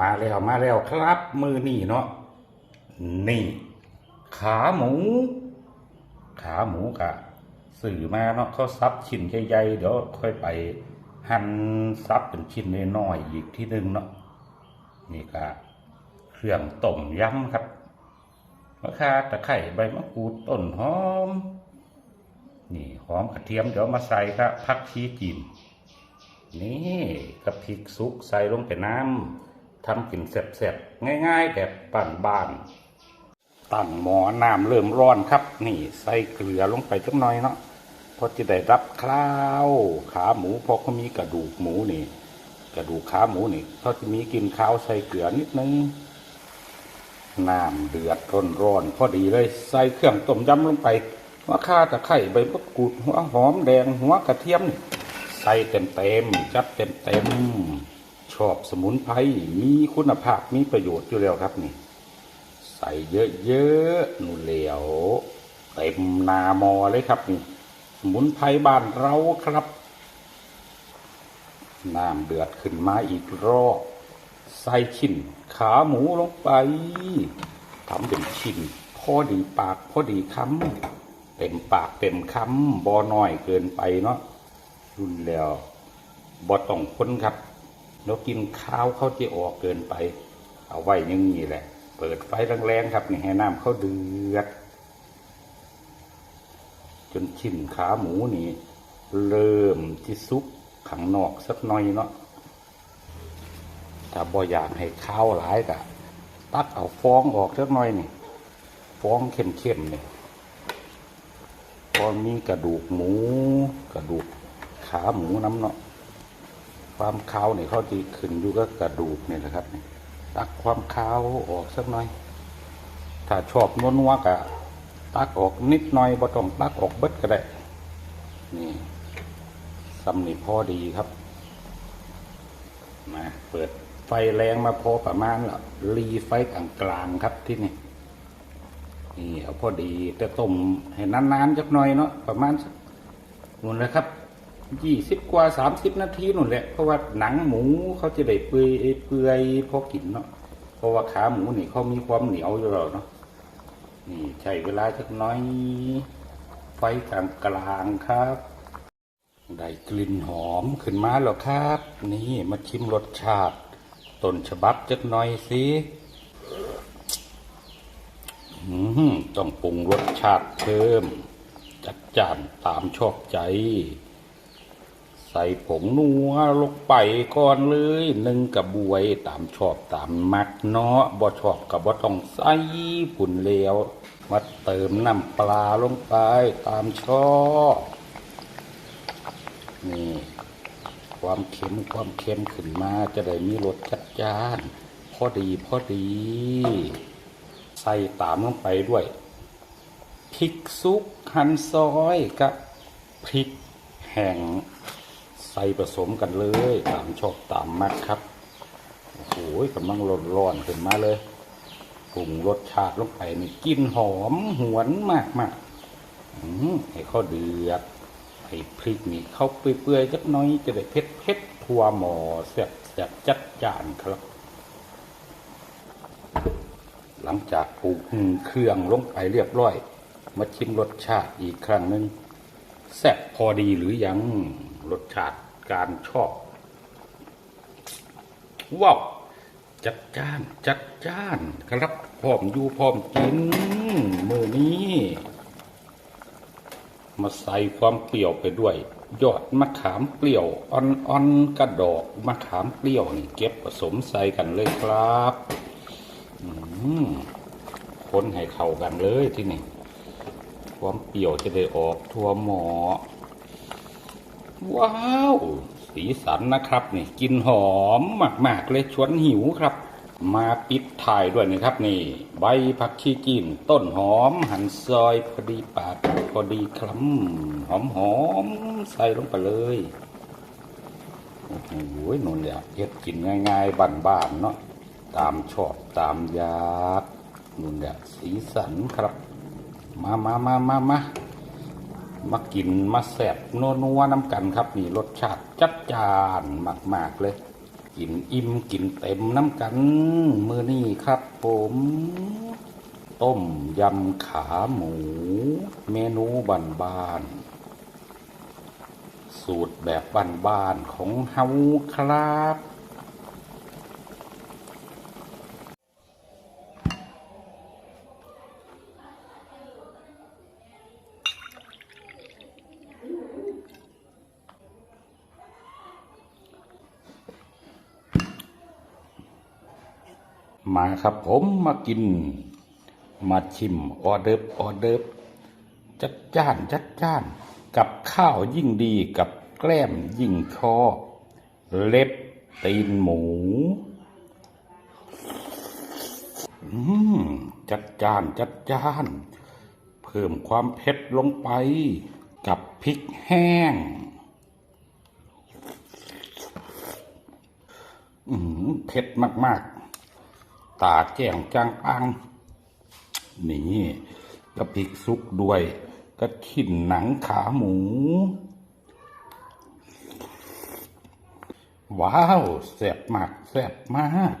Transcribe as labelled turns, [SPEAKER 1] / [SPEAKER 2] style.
[SPEAKER 1] มาแล้วมาแล้วครับมือนี่เนาะนี่ ขาหมู ขาหมูกะสื่อมาเนาะเขาซับชิ้นใหญ่ๆเดี๋ยวค่อยไปหั่นซับเป็นชิ้นน้อยๆอีกที่หนึ่งเนาะนี่กะเครื่องต้มยำครับมะข่าตะไคร้ใบมะกรูดต้นหอม นี่หอมกระเทียมเดี๋ยวมาใส่ครับผักชีจีนนี่กระพริกซุกใส่ลงไปน้ำ ทำกินเสร็จๆง่าย ๆ แบบปั่นบ้านตั้งหมอน้ำเริ่มร้อนครับ นี่ใส่เกลือลงไปจักหน่อยเนาะเพราะจะได้รับคล้าวขาหมูเพราะเขามีกระดูกหมูนี่ กระดูกขาหมูนี่เขาจะมีกินข้าวใส่เกลือนิดนึงน้ำเดือดร้อนร้อนพอดีเลยใส่เครื่องต้มยำลงไปมะข่าตะไคร้ใบมะกรูดหัวหอมแดงหัวกระเทียมใส่เต็มเต็มๆจัดเต็มเต็มๆ ชอบสมุนไพรมีคุณภาพมีประโยชน์อยู่แล้วครับนี่ ใส่เยอะๆนู่นเหลวเต็มนามอเลยครับนี่สมุนไพรบ้านเราครับน้ำเดือดขึ้นมาอีกรอบใส่ชิ้นขาหมูลงไปทำเป็นชิ้นพอดีปากพอดีคำเต็มปากเต็มคำบอน้อยเกินไปเนาะรุ่นแล้วบอต้องพ้นครับ เรากินข้าวเข้าที่ออกเกินไป เอาไว้ยังนี้แหละ เปิดไฟแรงๆครับนี่ให้น้ำเข้าเดือด จนชิ้นขาหมูนี่ เริ่มที่ซุกขังนอกสักหน่อยเนาะถ้าบ่อยากให้ข้าวหลายกะตักเอาฟองออกสักหน่อยนี่ฟองเข้มๆนี่พอมีกระดูกหมู กระดูกขาหมูน้ำเนาะ ความคาวเนี่ยเขาจะขึ้นอยู่กับกระดูกเนี่ยนะครับนี่ตักความคาวออกสักหน่อย ถ้าชอบนวดนัวกะตักออกนิดหน่อยบ่ต้องตักออกเบิดก็ได้นี่สำนีพอดีครับ มาเปิดไฟแรงมาพอประมาณละรีไฟกลางๆครับที่นี่นี่เอาพอดีแต่ต้มให้นานๆจักหน่อยเนาะประมาณสักนู่นแหละครับ ยี่สิบกว่าสามสิบนาทีนู่นแหละเพราะว่าหนังหมูเขาจะได้เปื่อยเปื่อยพอกินเนาะเพราะว่าขาหมูนี่เขามีความเหนียวอยู่แล้วเนาะนี่ใช้เวลาสักน้อย ไฟกลางกลางๆครับ ได้กลิ่นหอมขึ้นมาแล้วครับ นี่มาชิมรสชาติต้นฉบับจักหน่อยสิอืมต้องปรุงรสชาติเพิ่ม จัดจานตามชอบใจ ใส่ผงนัวลงไปก่อนเลยหนึ่งกระบวยตามชอบตามมักเนาะบ่ชอบกับบ่ต้องใส่ผุ่นเลี้ยวมาเติมน้ำปลาลงไปตามชอบนี่ความเค็มความเค็มขึ้นมาจะได้มีรสจัดจ้านพอดีพอดี ใส่ตามลงไปด้วยพริกซุกหั่นซอยกับพริกแห้ง ส่ผสมกันเลยตามชอบตามมักครับโอ้โหกำลังร้อนๆขึ้นมาเลยปรุงรสชาติลงไปนี่กลินหอมหวนมากมากอืมให้ข้าวเดือดให้พริกนี่เข้าเปื่อยๆจักน้อยจะได้เผ็ดเผ็ดๆทั่วหมอแซ่บแซ่บจัดจานครับ หลังจากปรุงเครื่องลงไปเรียบร้อย มาชิมรสชาติอีกครั้งหนึ่งแซ่บพอดีหรือยังรสชาติ การชอบว้าวจัดจ้าน จัดจ้านครับพร้อมอยู่พร้อมกินมือนี้ มาใส่ความเปรี้ยวไปด้วย ยอดมะขามเปรี้ยวอ่อนๆกระดอกมะขามเปรี้ยวนี่เก็บผสมใส่กันเลยครับอืมคนให้เข้ากันเลยที่นี่ความเปรี้ยวจะได้ออกทั่วหมอ ว้าว สีสันนะครับนี่กลินหอมมากๆเลยชวนหิวครับ มาปิดถ่ายด้วยนะครับนี่ ใบผักชีจีนต้นหอม หั่นซอยพอดีปาดพอดีคล้ำหอมหอมๆใส่ลงไปเลยโอ้โหนุ่นเนี่ยเฮ็ดกินง่ายๆบ้านๆเนาะตามชอบตามอยากนุ่นเนี่ยสีสันครับ มามามามามา มากินมาแสบนัวนัวๆน้ำกันครับ นี่รสชาติจัดจานมาก ๆ เลย กินอิ่มกินเต็มน้ำกัน มือนี้ครับผม ต้มยำขาหมู เมนูบ้านๆสูตรแบบบ้านๆของเฮาครับ มาครับผมมากิน มาชิมออเดิร์ฟออเดิร์ฟจัดจ้านจัดจ้าน กับข้าวยิ่งดีกับแกล้มยิ่งชอบเล็บตีนหมูอืมจัดจ้านจัดจ้าน เพิ่มความเผ็ดลงไปกับพริกแห้งอืมเผ็ดมาก ๆ ตาแจ้งจางปังนี่กระพริกซุกด้วยกระขินหนังขาหมู ว้าวแซ่บมากแซ่บมาก